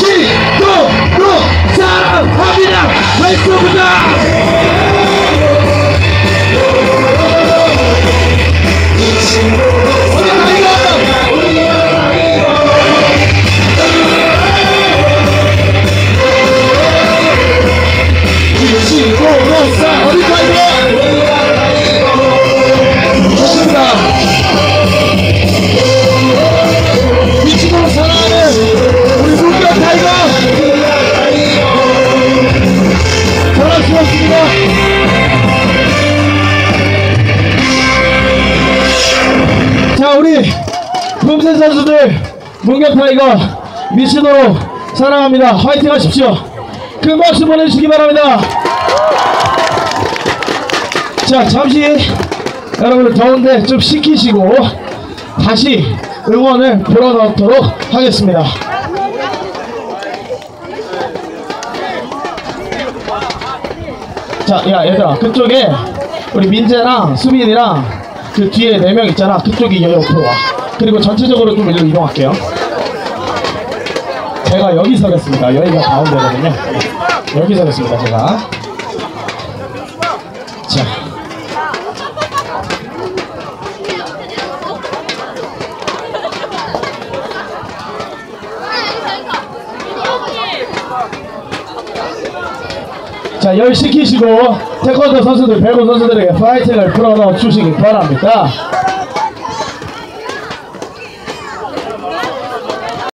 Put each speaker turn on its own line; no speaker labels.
미국민지도로 사랑합니다 말씀보다 Bolsa! 문경 타이거 미치도록 사랑합니다. 화이팅 하십시오. 큰 박수 보내주시기 바랍니다. 자, 잠시 여러분들 더운데 좀 식히시고 다시 응원을 불어넣도록 하겠습니다. 자, 야, 얘들아, 그쪽에 우리 민재랑 수빈이랑 그 뒤에 네 명 있잖아. 그쪽이 옆으로 와. 그리고 전체적으로 좀 일로 이동할게요. 제가 여기 서겠습니다. 여기가 가운데거든요. 여기 서겠습니다, 제가. 자, 열 시키시고 태권도 선수들, 배구 선수들에게 파이팅을 풀어넣어 주시기 바랍니다.